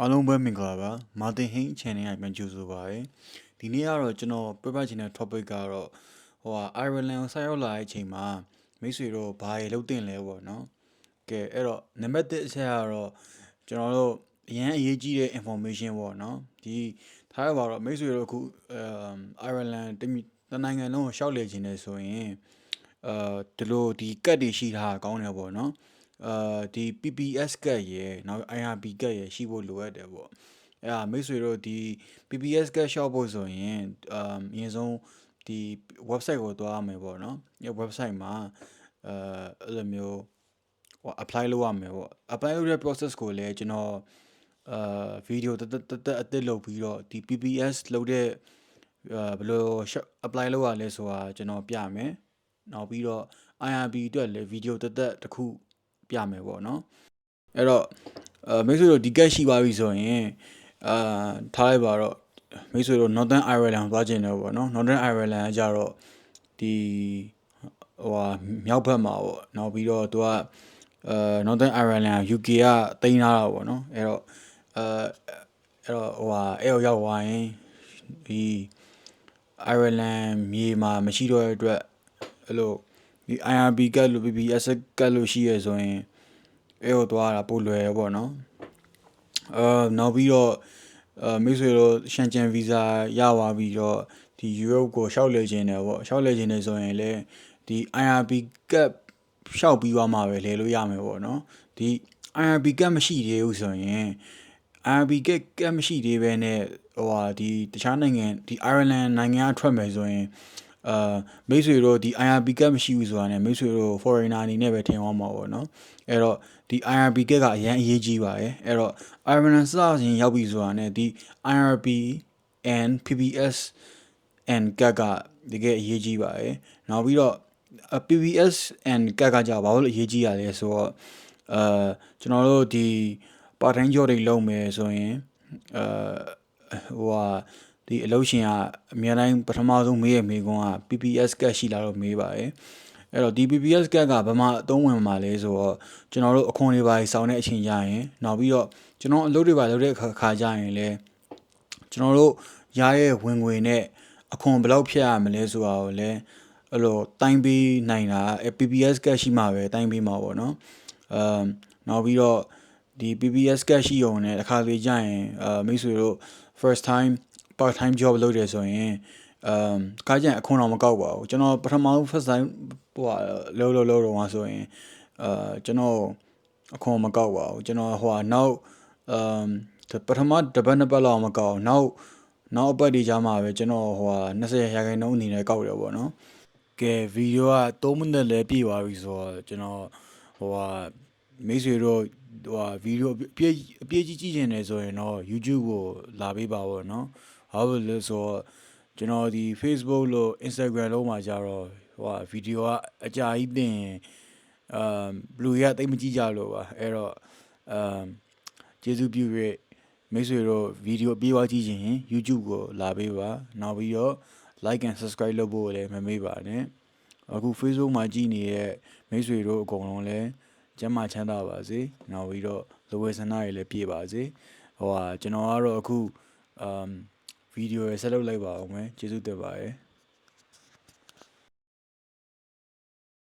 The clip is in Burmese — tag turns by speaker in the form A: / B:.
A: အားလုံးပဲမင်္ဂလာပါမာတင်ဟင်း channel ကပြန်ကြိုဆိုပါရယ်ဒီနေ့ကတော့ကျွန်တော်ပြပချင်တဲ့ topic ကတော့ဟိုဟာ Ireland ကိုဆက်ရောက်လာတဲ့အချိန်မှာမိတ်ဆွေတို့ဘာတွေလုပ်တင်လဲပေါ့နော်ကဲအဲ့တော့နံပါတ်1အချက်ကတော့ကျွန်တော်တို့အရင်အရေးကြီးတဲ့ information ပေါ့နော်ဒီထားရပါတော့မိတ်ဆွေတို့အခုအမ် Ireland တနိုင်ငံလုံးကိုရှောက်လေခြင်းနေဆိုရင်အဲဒီလိုဒီကတ်တွေရှိတာကောင်းတယ်ပေါ့နော် အာဒီ PPS ကတ်ရယ်နောက် IRB ကတ်ရယ်ရှိဖို့လိုအပ်တယ်ပေါ့အဲ့ဒါမိတ်ဆွေတို့ဒီ PPS ကတ်ရှော့ဖို့ဆိုရင်အမ်အရင်ဆုံးဒီ website ကိုသွားရမယ်ပေါ့နော်ဒီ website မှာအဲအဲ့လိုမျိုးဟို apply လုပ်ရမယ်ပေါ့ apply လုပ်တဲ့ process ကိုလည်းကျွန်တော်အာ video တတတအသစ်လုပ်ပြီးတော့ဒီ PPS လုပ်တဲ့အာဘယ်လို apply လုပ်ရလဲဆိုတာကျွန်တော်ပြမယ်နောက်ပြီးတော့ IRB အတွက်လည်း video တသက်တစ်ခု ပြမယ်ပေါ့နော်အဲ့တော့အဲမိတ်ဆွေတို့ဒီကက်ရှိပါပြီဆိုရင်အာထားလိုက်ပါတော့မိတ်ဆွေတို့ Northern Ireland သွားကျင်တယ်ပေါ့နော် Northern Ireland ကကြတော့ဒီဟိုဟာမြောက်ဘက်မှာပေါ့နောက်ပြီးတော့သူကအဲ Northern Ireland UK ကတင်လာတာပေါ့နော်အဲ့တော့အဲအဲ့တော့ဟိုဟာအဲ့ရောက်ရောက်သွားရင်ဒီ Ireland မြေမှာမရှိတော့တဲ့အတွက်အဲ့လို ဒီ IRB ကတ်လို့ PPS ကတ်လို့ရှိရဆိုရင်အဲကိုသွားတာပို့လွယ်ရပေါ့နော်အာနောက်ပြီးတော့အာမိတ်ဆွေတို့ရှန်ချန်ဗီဇာရသွားပြီးတော့ဒီ Europe ကိုရှောက်လေခြင်းတယ်ပေါ့ရှောက်လေခြင်းတယ်ဆိုရင်လည်းဒီ IRB ကတ်ရှောက်ပြီးသွားမှာပဲလဲလို့ရမယ်ပေါ့နော်ဒီ IRB ကတ်မရှိသေးဘူးဆိုရင် IRB ကတ်ကတ်မရှိသေးဘဲနဲ့ဟိုဟာဒီတခြားနိုင်ငံဒီ Ireland နိုင်ငံကထွက်မယ်ဆိုရင် အာမိတ်ဆွေတို့ဒီ IRB ကတ်မရှိဘူးဆိုတာ ਨੇ မိတ်ဆွေတို့ foreigner အနေနဲ့ပဲထင်သွားမှာပေါ့နော်အဲ့တော့ဒီ IRB ကတ်ကအရင်အရေးကြီးပါတယ်အဲ့တော့ Ireland စရင်ရောက်ပြီဆိုတာ ਨੇ ဒီ IRB and PPS and ကတ်ကတကယ်အရေးကြီးပါတယ်နောက်ပြီးတော့ PPS and ကတ်ကကြောင့်ဘာလို့အရေးကြီးရလဲဆိုတော့အာကျွန်တော်တို့ဒီ part time job တွေလုပ်မယ်ဆိုရင်အာဟိုဟာ ဒီအလုပ်ရှင်ကအများတိုင်းပထမဆုံးမေးရမေးခွန်းက PPS ကတ်ရှိလာတော့မေးပါတယ်အဲ့တော့ဒီ PPS ကတ်ကဘာမှအသုံးဝင်မှာလဲဆိုတော့ကျွန်တော်တို့အခွန်တွေပါစောင်းတဲ့အချိန်ကြရင်နောက်ပြီးတော့ကျွန်တော်အလုပ်တွေပါလုပ်တဲ့အခါကြရင်လည်းကျွန်တော်တို့ရရဲ့ဝင်ငွေနဲ့အခွန်ဘယ်လောက်ဖြတ်ရမလဲဆိုတာကိုလည်းအဲ့လိုတိုင်းပေးနိုင်တာ PPS ကတ်ရှိမှပဲတိုင်းပေးမှာပေါ့နော်အမ်နောက်ပြီးတော့ဒီ PPS ကတ်ရှိုံနဲ့တစ်ခါလေကြာရင်အာမိတ်ဆွေတို့ first time part time job လုပ်တယ်ဆိုရင်အမ်ခါကျရင်အခွန်တော့မကောက်ပါဘူးကျွန်တော်ပထမဆုံး first time ဟိုဟာလောလောလောတော့ဆိုရင်အာကျွန်တော်အခွန်မကောက်ပါဘူးကျွန်တော်ဟိုဟာနောက်အမ်ပထမတပတ်နှစ်ပတ်လောက်မကောက်နောက်နောက်အပတ်ဒီကြားမှာပဲကျွန်တော်ဟိုဟာ20ရာခိုင်နှုန်းအနေနဲ့ကောက်တယ်ပေါ့နော်ကဲဗီဒီယိုက3မိနစ်လည်းပြည့်သွားပြီဆိုတော့ကျွန်တော်ဟိုဟာမိတ်ဆွေတို့ဟိုဟာဗီဒီယိုအပြည့်အပြည့်ကြီးကြည့်နေတယ်ဆိုရင်တော့ YouTube ကိုလာပေးပါပေါ့နော် ဘာလို့လဲဆိုတော့ကျွန်တော်ဒီ Facebook လို့ Instagram လို့မှာကြတော့ဟိုဟာဗီဒီယိုကအကြာကြီးတင်အမ်ဘလူးရတိတ်မကြည့်ကြလို့ပါအဲ့တော့အမ်ကျေးဇူးပြု၍မိတ်ဆွေတို့ဗီဒီယိုပြေးသွားကြည့်ရင် YouTube ကိုလာပေးပါနောက်ပြီးတော့ like and subscribe လုပ်ဖို့လည်းမမေ့ပါနဲ့အခု Facebook မှာကြည့်နေတဲ့မိတ်ဆွေတို့အကုန်လုံးလည်းကျမ်းမာချမ်းသာပါစေနောက်ပြီးတော့လိုဝေဆန္ဒတွေလည်းပြည့်ပါစေဟိုဟာကျွန်တော်ကတော့အခုအမ် ဗီဒီယိုရဆက်လုပ်လိုက်ပါအောင်မယ်ကျေးဇူးတင်ပါတယ်